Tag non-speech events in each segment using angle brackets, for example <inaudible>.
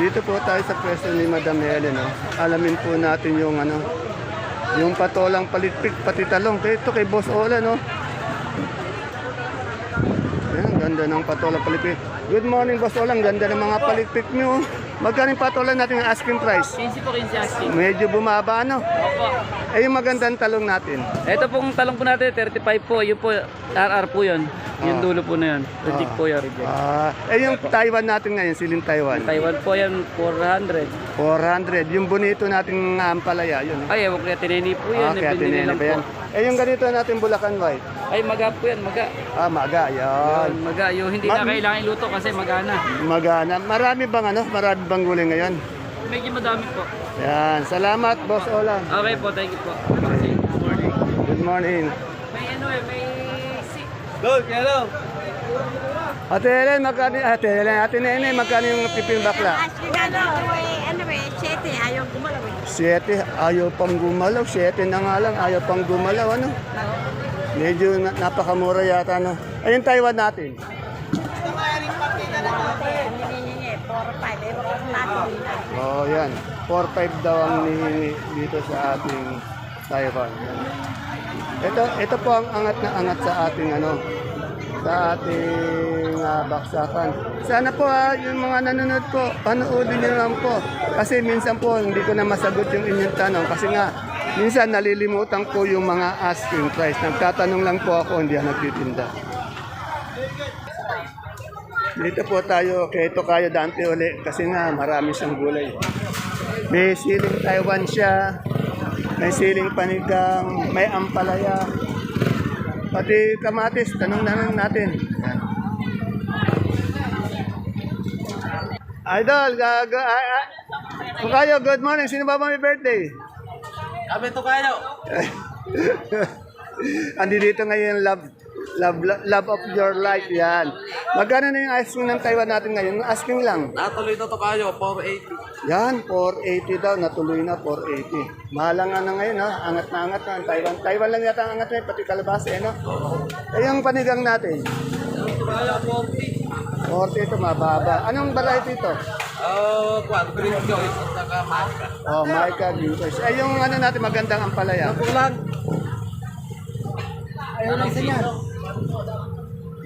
Dito po tayo sa pwesto ni Madam Helen. No? Alamin po natin yung ano, yung patolang palitpik pati talong. Ito kay Boss Ola, no? Yan, ganda ng patolang palitpik. Good morning, Boss Ola. Ganda ng mga palitpik nyo. Magkano patola natin yung asking price? 15 po 15 asking. Medyo bumaba, ano? Opo. Eh, yung magandang talong natin. Ito pong talong po natin, 35 po. Yun po, RR po yun. Yung Ah. dulo po na yun. Reject Ah. po yun, reject. Ah, eh, yung Taiwan natin ngayon, siling Taiwan. Taiwan po yan, 400. 400. Yung bonito nating ampalaya, yun. Ay, ewan ko kaya tinini po Ah, yun. kaya Ibinili tinene lang ba yan? po. Eh, yung ganito natin Bulacan White. Ay, maga po yan, maga. Ah, maga, yan. Yun, maga. Yung hindi Ma- na kailangan iluto kasi magana. Magana. Marami bang ano? Marami bang gulay ngayon? Medyo madami po. Yan. Salamat, Boss Ola. Okay po, thank you po. Good morning. May ano eh, may... si- Ate Helen, magkano, ate Helen, ate Nene, magkano yung piping bakla? Ano eh, siyete, ayaw gumalaw eh. Siyete, ayaw pang gumalaw. Siyete na nga lang, ayaw pang gumalaw, ano? Medyo na, napakamura yata, no? Ayun, Taiwan natin. Ang hinihingi, 4-5, ewan ko kung natin. Oh, yan. 4-5 daw ang nihingi dito sa ating Taiwan. Ito, ito po ang angat na angat sa ating ano, sa ating ah, baksakan. Sana po ah, yung mga nanonood po, panoodin niyo lang po. Kasi minsan po hindi ko na masagot yung inyong tanong kasi nga minsan nalilimutan ko yung mga asking price. Nagtatanong lang po ako, hindi ako nagtitinda. Dito po tayo kay Tokayo Dante uli kasi nga marami siyang gulay. May siling Taiwan siya, may siling panigang, may ampalaya, pati kamatis, tanong na lang natin. Yan. Idol, gaga, ay, ay. Tokayo, good morning. Sino ba ba may birthday? Kami to kayo. <laughs> Andi dito ngayon love love love of your life yan. Magkano na yung asking ng Taiwan natin ngayon? Asking lang. Natuloy na to kayo, 480. Yan, 480 daw, natuloy na 480. Mahal nga na ngayon, ha? angat na angat na ang Taiwan. Taiwan lang yata ang angat na, pati kalabasa, eh, no? Eh, yung panigang natin, Kaya 40. 40 ito, mababa. Anong variety ito? Oh, kwan, green choice at saka maska. Oh, Maika Green Choice. Eh, yung ano natin, magandang ampalaya. Kulang. Ayaw lang sa yan.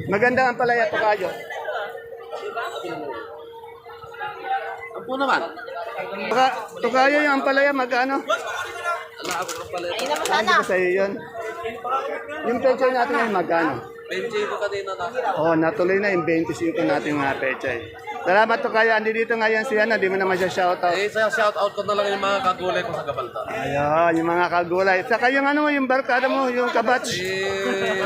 Magandang ampalaya to kayo. Ang po naman. Baka, to kayo yung ampalaya, magkano? Ala ako ka pala. Saan ko sa iyo yun? Yung pecho natin ay magkano? 20 ko kanina na. Oh, natuloy na yung 25 natin mga pechay. Salamat to kaya. Andi dito ngayon si Ana, di mo naman siya shoutout. Eh, sa shout out ko na lang yung mga kagulay ko sa Gabalta. Ayan, yung mga kagulay. Saka yung ano mo, yung barkada mo, yung kabatch. Si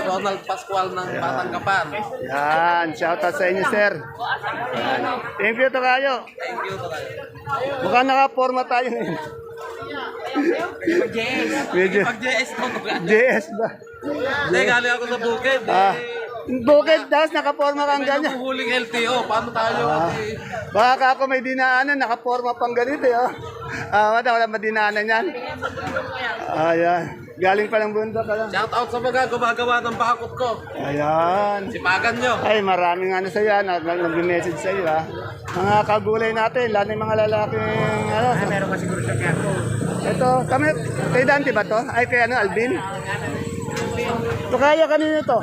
Ronald Pascual ng Batang Kapan. Yan, shoutout sa inyo, sir. Yan. Thank you to kayo. Thank you to kayo. Mukhang naka-forma tayo ngayon. Medyo Pag JS ko, JS ba? hindi, galing ako sa bukid. Ah, Bukid das, naka-forma kang May ganyan. huling LTO, paano tayo? Ah, baka ako may dinaanan, naka-forma pang ganito, eh, oh. Ah, wala, wala madinaanan yan. Ayan. Galing pa ng bundok, ano? Shout out sa mga gumagawa ng bakot ko. Ayan. Sipagan nyo. Ay, maraming ano sa yan, nag nag-message sa iyo, ha. Mga kagulay natin, lalo yung mga lalaking, ano. Ay, meron ka siguro siya Ito, kami, kay Dante ba to? Ay, kay ano, Alvin? Ito kaya kanina to.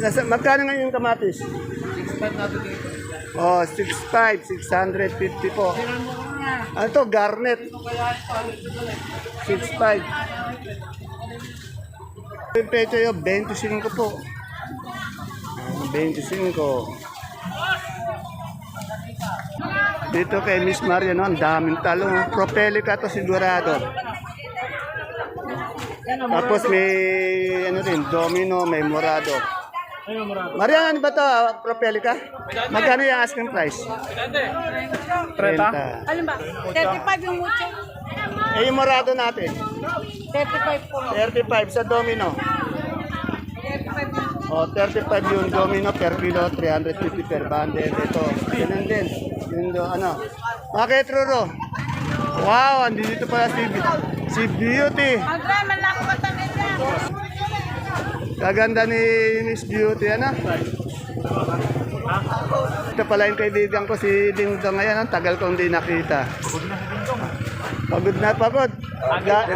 Nasa, magkano ngayon yung kamatis? 6.5 natin dito. Oh, 6.5, 650 po. Ano to, garnet. 6.5. Yung pecho yun, 25 po. Ah, 25. Dito kay Miss Maria, no, ang daming talong. Propelica to sigurado. Tapos may, ano din, domino, may morado. Maria, ano ba to? ah, Propelica? Magkano yung asking price? 30. Alin ba? 35 yung mucho. Eh, yung morado natin. 35 po. 35 sa domino. O, 35 yung domino per kilo, 350 per bundle. Ito, ganun din. Yung ano. Bakit, Ruro? Wow, andito pala si, si Beauty. Kaganda ni Miss Beauty, ano? Ito pala yung kaibigan ko si Dingdong ngayon. Ang tagal kong di nakita. Pagod na pagod. Ga-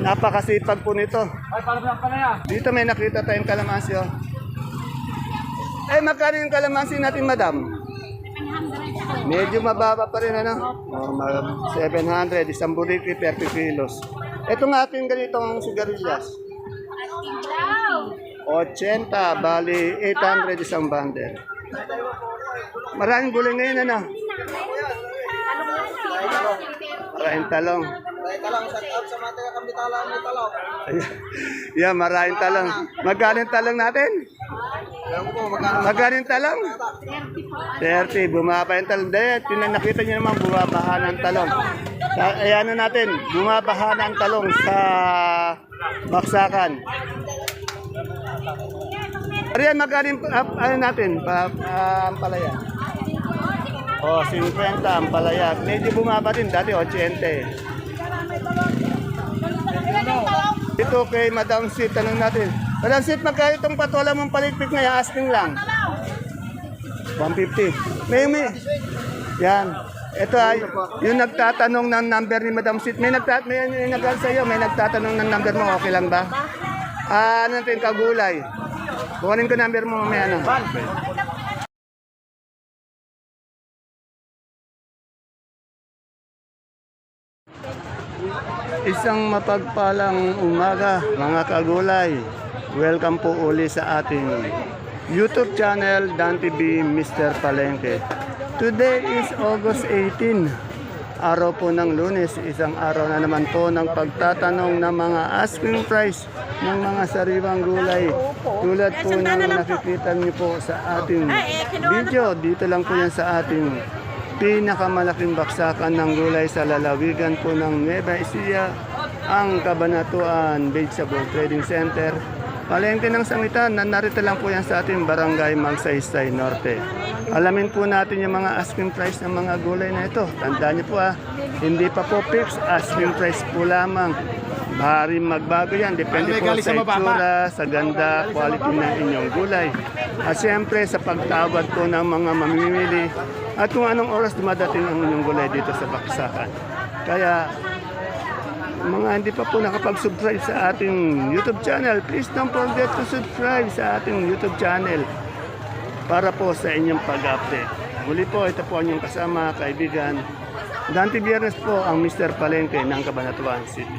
Napakasipag po nito. Dito may nakita tayong kalamansi. Oh. Eh, magkano yung kalamansi natin, madam? Medyo mababa pa rin, ano? Ma- 700, isang buriki, 30 kilos. Ito nga ating ganitong sigarilyas. 80, bali 800 isang bundle. Maraming gulay ngayon, ano? Maraming talong. <laughs> yeah, maraming talong. Magkano talong natin? Magkano yung talong? 30. Bumaba yung talong. Dahil, nakita niyo naman, bumabaha ng talong. Ayan na natin, bumabaha ng talong sa baksakan. Ariyan, magkano yung ah, ano natin, pa, ah, ang palaya? O, oh, 50 ang palaya. Medyo bumaba din, dati 80 eh. Ito kay Madam Sit, tanong natin. Madam Sit, magkano itong patola mong palitpik na asking lang? 150. May, may. Yan. Ito ay, yung nagtatanong ng number ni Madam Sit. May, nagtat may, may nag sa iyo, may nagtatanong ng number mo, okay lang ba? Ah, ano natin, kagulay. Kuhanin ko number mo mamaya ano. Isang mapagpalang umaga mga kagulay. Welcome po uli sa ating YouTube channel Dan TV Mr. Palengke. Today is August 18. Araw po ng lunes, isang araw na naman po ng pagtatanong ng mga asking price ng mga sariwang gulay. Tulad po ng nakikita niyo po sa ating video. Dito lang po yan sa ating pinakamalaking baksakan ng gulay sa lalawigan po ng Nueva Ecija, ang Kabanatuan Vegetable Trading Center. Palengke ng sangitan, na narito lang po yan sa ating barangay Magsaysay Norte. Alamin po natin yung mga asking price ng mga gulay na ito. Tandaan niyo po ah, hindi pa po fixed, asking price po lamang. Maaaring magbago yan, depende po sa itsura, sa ganda, quality ng inyong gulay. At siyempre sa pagtawad po ng mga mamimili at kung anong oras dumadating ang inyong gulay dito sa baksakan. Kaya mga hindi pa po nakapag-subscribe sa ating YouTube channel, please don't forget to subscribe sa ating YouTube channel para po sa inyong pag-update. Muli po, ito po ang inyong kasama, kaibigan. Dante Biernes po ang Mr. Palengke ng Cabanatuan City.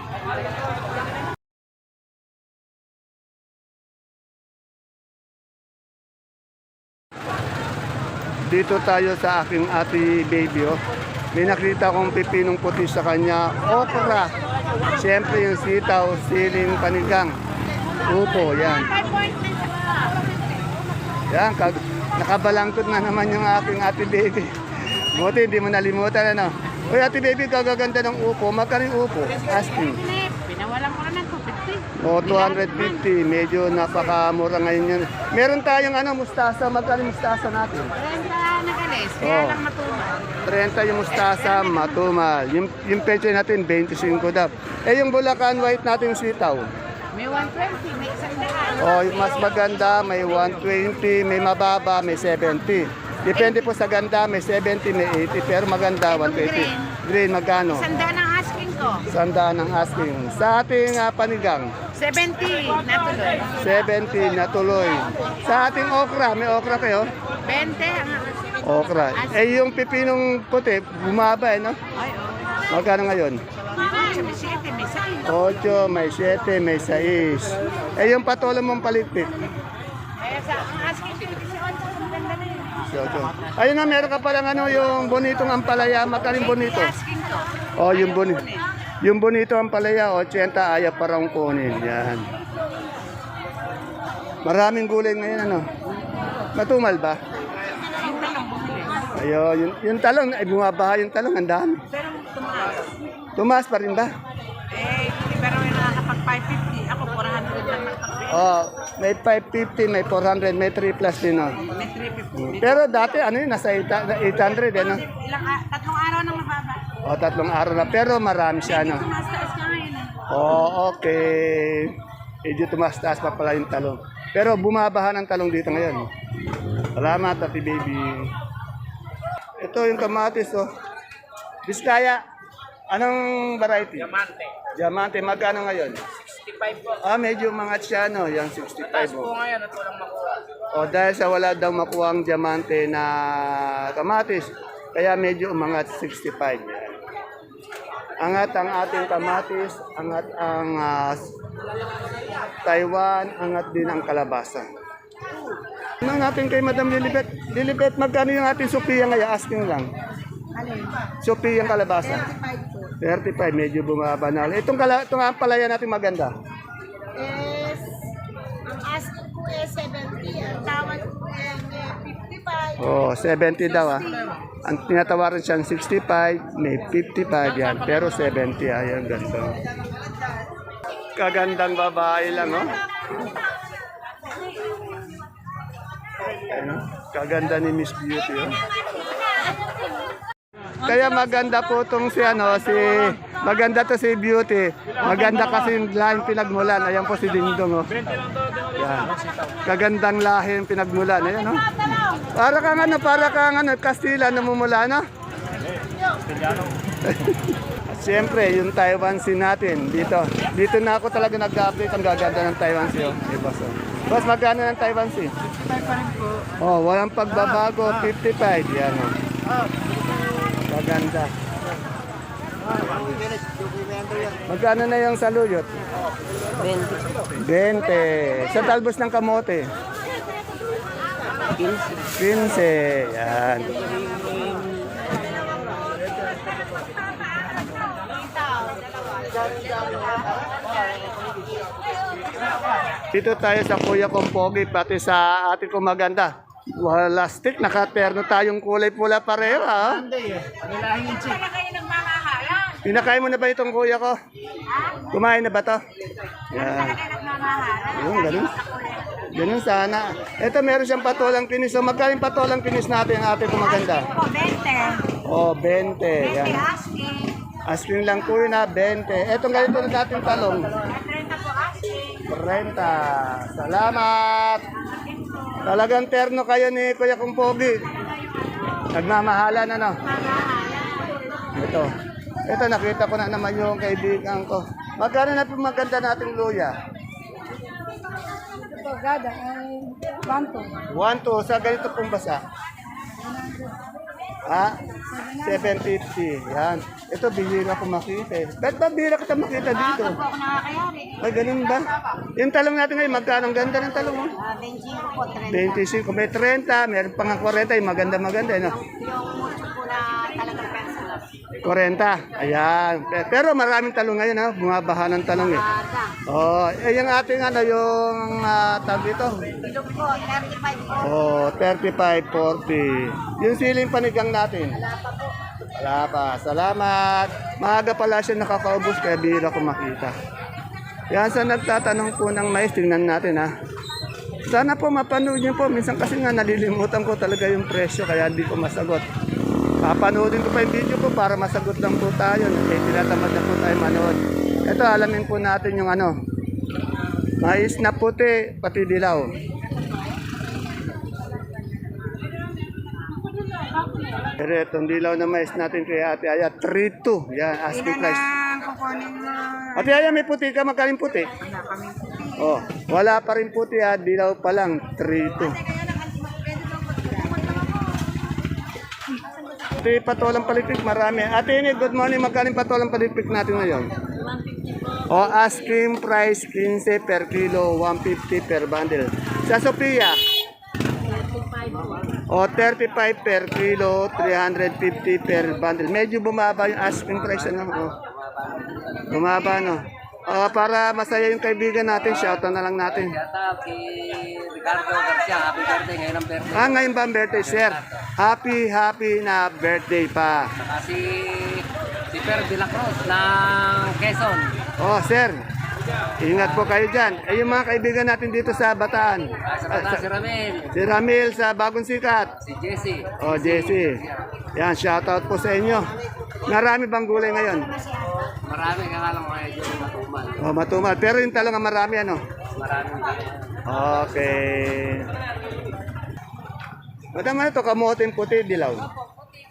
Dito tayo sa aking ate baby. Oh. May nakita kong pipinong puti sa kanya. Okra. Siyempre yung sitaw, siling, panigang. Upo, yan. Yan, kag nakabalangkot na naman yung aking ate baby. Buti, hindi mo nalimutan, ano. Uy, ate baby, kagaganda ng upo. Magkano yung upo? Asking. Pinawalan ko na ng 250. O, 250. Medyo napakamura ngayon yun. Meron tayong, ano, mustasa. Magkano mustasa natin? 30 guys. Kaya Oo. lang matumal. 30 yung mustasa, matumal. Yung, yung peche natin, 25 dap. Eh, yung Bulacan White natin, yung sitaw. May 120, may isang daan. Oh, yung mas maganda, may 120, may mababa, may 70. Depende po sa ganda, may 70, may 80, pero maganda, 120. Green, magkano? Isang daan ang asking ko. Sandaan ang asking. Sa ating ah, panigang, 70, natuloy. 70 na tuloy. Sa ating okra, may okra kayo? 20 ang asking. Okra. Eh, yung pipinong puti, bumaba eh, no? Ay, oh. Magkano ngayon? May 7, may 6. 8, may 7, may 6. Eh, yung patola mong palitpit. Kaya sa asking ko, kasi na yun. So, okay. Ayun na, meron ka palang ano, yung bonitong ampalaya. Magkano yung bonito? Asking ko. Oh, yung bonito. Yung bonito ampalaya, 80, ayaw parang kunin. Yan. Maraming gulay ngayon, ano? Matumal ba? Ayun, yung, yung talong, ay bumabaha yung talong, ang dami. Pero tumaas. Tumaas pa rin ba? Eh, pero yung nakakapag 550, ako 400 lang nakakapag. Oh, may 550, may 400, may 3 plus din, oh. May 350. Pero dati, ano yun, nasa 800, eh, no? Ilang, a- tatlong araw nang mababa. O, tatlong araw na. Pero marami siya, no? Tumaas-taas ka ngayon. Oh, okay. Medyo tumaas-taas pa pala yung talong. Pero bumabaha ng talong dito ngayon. Salamat, Ate Baby. Ito yung kamatis, oh. Biskaya. Anong variety? Diamante. Diamante. Magkano ngayon? 65 po. Ah, medyo mga siya, no? Yung 65, oh. ngayon at walang makuha. O dahil sa wala daw makuha ang diamante na kamatis, kaya medyo umangat 65. Angat ang ating kamatis, angat ang ah, Taiwan, angat din ang kalabasa. Ano natin kay Madam Lilibet? Lilibet, magkano yung ating Sophia ngayon? Asking lang. Sophia ang kalabasa. 35 po. 35, medyo bumaba na. Itong, kala, itong palaya natin maganda. Is, ang asking ko is 70. Ang tawad ko 55. Oh, 70 daw ah. Ang tinatawaran siyang 65, may 55 yan. Pero 70, ayan, ganda. Kagandang babae lang, oh. Ano? Kaganda ni Miss Beauty, oh. Kaya maganda po tong si ano, si maganda to si Beauty. Maganda kasi yung lahing pinagmulan. Ayan po si Dingdong, oh. Yan. Kagandang lahing pinagmulan. Ayan, oh. Para kang ano, para kang ano, Kastila namumula, no? <laughs> At Siyempre, yung Taiwan Sea natin, dito. Dito na ako talaga nag-update ang gaganda ng Taiwan Sea. Oh. Eh, boss, oh. Boss, magkano ng Taiwan Sea? 55 pa rin po. Oh, walang pagbabago, 55. Yan, oh. Maganda. Magkano na yung saluyot? 20. 20. Sa talbos ng kamote? 15. 15. Yan. Dito tayo sa Kuya Kompogi, pati sa ating kumaganda. Wala stick, nakaterno tayong kulay pula pareho, ha? Pinakain mo na ba itong kuya ko? Kumain na ba to? Yan. Yung ganun. Ganun sana. Ito meron siyang patolang kinis. So magkaling patolang kinis natin ang ating kumaganda? Po, 20. Oh, 20. Yan. asking. Asking lang po yun ha, 20. Etong ganito na natin talong. 30 po asking. 30. Salamat. Talagang terno kayo ni Kuya Kumpogi. Nagmamahalan ano? Ito. Ito nakita ko na naman yung kaibigan ko. Magkano na po maganda nating luya? Ito, gada. Ay, banto. 1 to sa ganito pong basa. Ha? 750. Yan. Ito, bihira ko makita eh. Ba't ba bihira kita makita dito? Ako ako nakakayari. Ay, ganun ba? Yung talong natin ngayon, magkano ang ganda ng talong? Ah, 25 po, 30. 25, may 30, meron pang 40, yung maganda-maganda, no? Yung mucho po na pencil. 40, ayan. Pe- Pero maraming talong ngayon, ha? Bumabaha ng talong, eh. Oh, eh, yung ating ano, yung uh, tag dito. Bilog po, 35 po. Oh, 35, 40. Yung siling panigang natin. Wala pa po. Wala pa. Salamat. Maaga pala siya nakakaubos, kaya bihira ko makita. Yan sa nagtatanong po ng mais, tingnan natin ha. Sana po mapanood niyo po. Minsan kasi nga nalilimutan ko talaga yung presyo kaya hindi ko masagot. Papanoodin ko pa yung video ko para masagot lang po tayo. Eh, tinatamad na po tayo manood. Ito, alamin po natin yung ano. Mais na puti, pati dilaw. Pero itong dilaw na mais natin kay Ate Aya, 3-2. Yan, asking price. Ate Aya, may puti ka, magkaling puti? Wala kami. Oh, wala pa rin puti ha, dilaw pa lang, 3-2. Ito yung patolang palitpik, marami. Ate Ini, good morning, magkaling patolang palitpik natin ngayon? O, asking price, 15 per kilo, 150 per bundle. Sa Sophia, o 35 per kilo, 350 per bundle. Medyo bumaba yung asking price, ano? O, bumaba, no? O, para masaya yung kaibigan natin, shoutout na lang natin. Shout si Ricardo Garcia. Happy birthday ngayon ang birthday. Ah, ngayon ba ang birthday, sir? Happy, happy na birthday pa. Saka si, si Per de la Cruz ng Quezon. Oh, sir. Ingat po kayo dyan. Eh, yung mga kaibigan natin dito sa Bataan. Ah, sa Ah, Bata, sa- si Ramil. si Ramil sa Bagong Sikat. Si Jesse. Oh, Jesse. Yan, shoutout po sa inyo. Marami bang gulay ngayon? Marami ka nga lang mga medyo matumal. Oh, matumal. Pero yung talong ang marami, ano? Marami. Okay. Madam, ano ito? Kamoting puti, dilaw.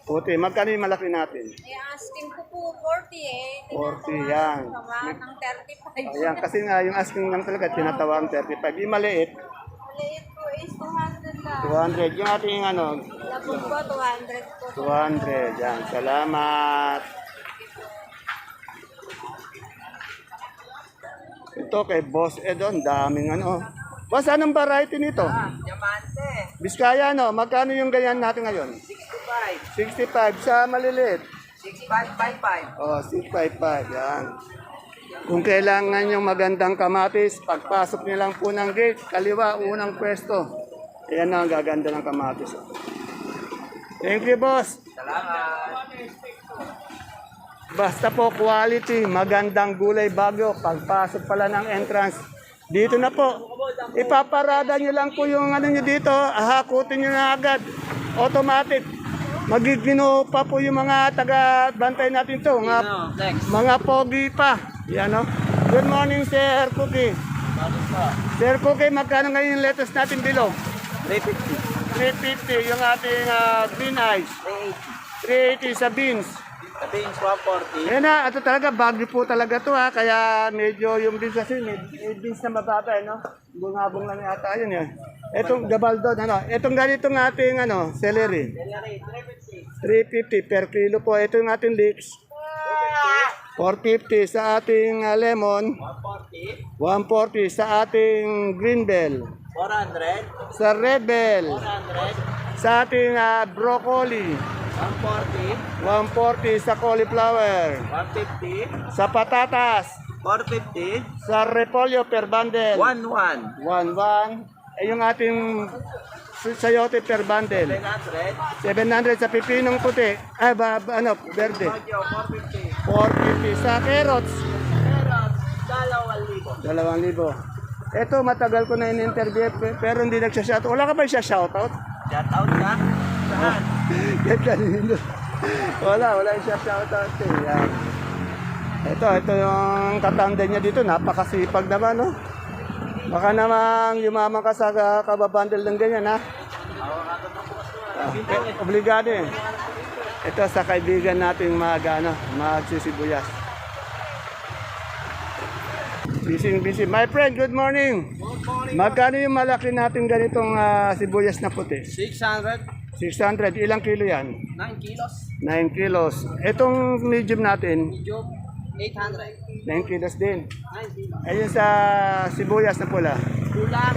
Puti. Magkano yung malaki natin? Eh, asking ko po 40 eh. 40, yan. Tawa ng 35. Ayan, kasi nga yung asking lang talaga, tinatawang 35. Yung maliit, Maliit po is 200 lang. 200. Yung ating ano, Labog po, 200 po. 200. Yan, salamat. Ito kay Boss Edon, daming ano. Boss, anong variety nito? Diamante. Biskaya, no? Magkano yung ganyan natin ngayon? 65. 65 sa maliliit. 6555. Oh, 655, yan. Kung kailangan yung magandang kamatis, pagpasok niyo lang po ng gate, kaliwa, unang pwesto. Ayan na ang gaganda ng kamatis. Thank you, boss. Basta po quality, magandang gulay bagyo. Pagpasok pala ng entrance, dito na po. Ipaparada nyo lang po yung ano nyo dito, hahakutin nyo na agad. Automatic. Magigino pa po yung mga taga-bantay natin to. Mga, mga pogi pa. Yan o. Good morning, Sir Cookie. Sir Cookie, magkano ngayon yung lettuce natin bilog? 350. 350 yung ating ah, green eyes. 380 sa beans. Sabihin 140. Yan na, ito talaga, bagyo po talaga to ha. Kaya medyo yung beans kasi, may, may beans na mababa, eh, no? Bungabong lang yata yun yan. Itong gabaldon, ano? Itong ganitong ating, ano, celery. 350 per kilo po. Ito yung ating leeks. 450 sa ating ah, lemon. 140 sa ating green bell. 400. Sa red bell. 400. Sa ating ah, broccoli. 140. 140 sa cauliflower. 150. Sa patatas. 450. Sa repolyo per bundle. 11. 1-1. Eh yung ating sayote per bundle. 900. 700 sa pipinong puti. Ay, ba, ba- ano, verde. Bagyo 450. 450 sa carrots. Pero, 2,000. 2,000. Ito, matagal ko na in-interview pe- pero hindi nagsha-shoutout. Wala ka ba siya shoutout? Shout out ka. Saan? <laughs> Yan kanino. Wala, wala yung shoutout. Eh. Yan. Ito, ito yung katanda niya dito. Napakasipag naman, no? Baka namang yumaman ka sa ka- kababandel ng ganyan, ha? Ah, eh, obligado eh. Ito sa kaibigan nating mag, ano, magsisibuyas. Busy, busy. My friend, good morning. Magkano yung malaki natin ganitong ah, sibuyas na puti? 600. 600. Ilang kilo yan? 9 kilos. 9 kilos. Itong medium natin, Job, 800. 9 kilos din. 9 kilos. Ayun sa sibuyas na pula, Kulang,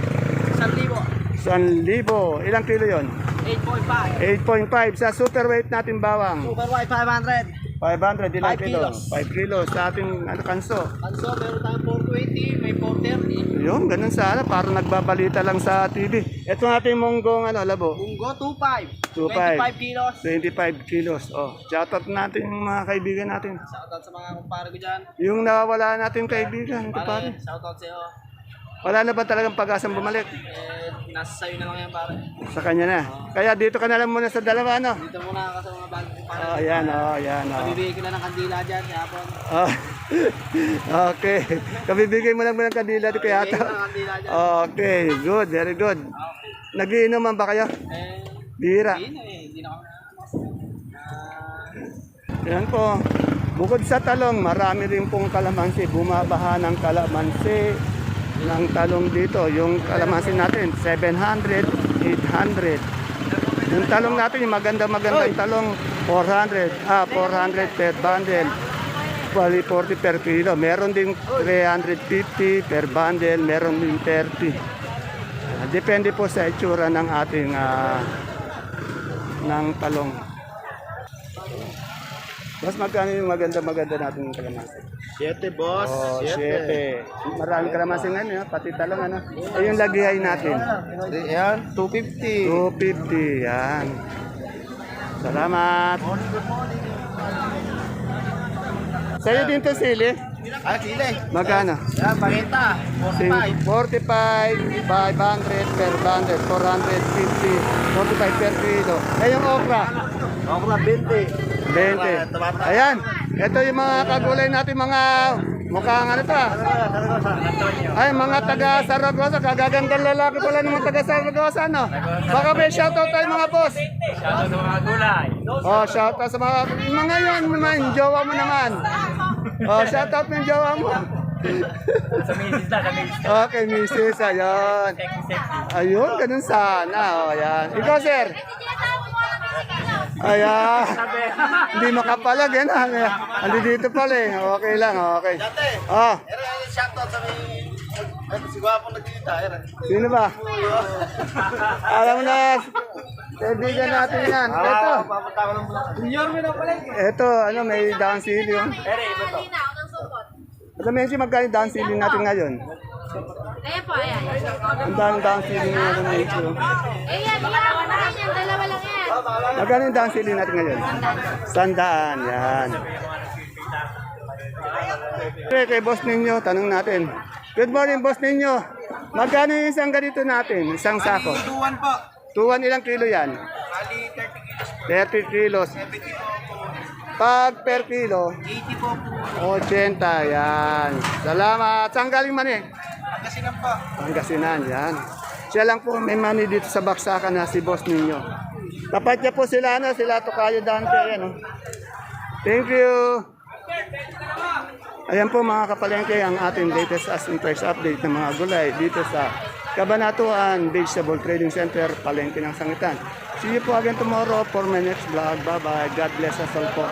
1,000. 1,000. Ilang kilo yon? 8.5. 8.5. Sa super weight natin bawang, Super white, 500. 500. Ilang Five kilo? kilos. 5 kilos. Sa ating ano, kanso. Kanso, meron tayong 420, may 430. Yun, ganun sana. Parang nagbabalita lang sa TV. Ito natin monggong ano, labo. Munggo, 25. 25. 25 kilos. 25 kilos. Oh, shoutout natin yung mga kaibigan natin. Shoutout sa mga kumpare ko dyan. Yung nawawala natin kaibigan, pare. Pare, shoutout sa'yo. Wala na ba talagang pag-asang bumalik? Eh, nasa sa'yo na lang yan, pare. Sa kanya na. Kaya dito ka na lang muna sa dalawa, no? Dito muna ako sa mga bagong kumpare. Oh, yan, oh, yan, oh. Pabibigay ko na ng kandila dyan, yapon. Oh. <laughs> okay. Kabibigay mo lang mo ng kandila di kaya ko ng kandila dyan. Okay, good, very good. Nagiinuman ba kayo? Eh, Bira. hindi na eh, hindi na kami. Ah, Yan po. Bukod sa talong, marami rin pong kalamansi. Bumabaha ng kalamansi ng talong dito. Yung kalamansi natin, 700, 800. Yung talong natin, yung maganda-magandang talong, 400. Ah, 400 per bundle. Bali 40 per kilo. Meron din 350 per bundle. Meron din 30. Ah, Depende po sa itsura ng ating ah, ng talong. Mas magkano yung maganda-maganda natin yung kalamansi? 7 boss. Oh, 7. Maraming kalamansi ngayon, eh, pati talong ano. Eh, yung lagihay natin. Yan, 250. 250, yan. Salamat. Sa'yo din to sili? Ah, sile. Magkano? Yan, pakita. 45. 45, 500 per bundle, 450, 45 per kilo. Eh, yung okra? Okra, 20. 20. Ayan. Ito yung mga kagulay natin, mga Mukhang ano ta? Ay, mga taga Saragosa, kagagandang lalaki pala ng mga taga Saragosa, no? Baka may shoutout tayo mga boss. Shoutout sa mga gulay. Oh, shoutout sa mga, mga yan naman, jowa mo naman. Oh, shoutout ng jowa mo. Sa misis na, sa misis. Okay, misis, ayun. Ayun, ganun sana. Oh, ayan. Ikaw, sir. Ayan. Hindi makapalag, yan. Andi dito pala eh. Okay lang, okay. Oh, Shoutout sa may... Si Gwapong nagkikita. sino ba? Alam mo na, kaibigan natin yan. Ito, ito, ano, may down ceiling. Ito, medyo magkano yung down ceiling natin ngayon? Ayan po, ayan. Ang daming down ceiling natin medyo. Ayan, ko na yan. Dalawa lang yan. Magkano yung down ceiling natin ngayon? Sandaan, yan. Okay, kay boss ninyo, tanong natin. Good morning, boss ninyo. Magkano yung isang ganito natin? Isang sako? Tuwan po. Tuwan ilang kilo yan? Ali 30 30 kilos. kilos. 70 po. Pag per kilo, 80 po po. 80, yan. Salamat. Saan galing man eh? Pangasinan, yan. Siya lang po may money dito sa baksakan na si boss ninyo. Tapat niya po sila, ano, sila Tokayo Dante, yan. oh. Thank you. Ayan po mga kapalengke ang ating latest asking price update ng mga gulay dito sa Kabanatuan Vegetable Trading Center, Palengke ng Sangitan. See you po again tomorrow for my next vlog. Bye-bye. God bless us all po.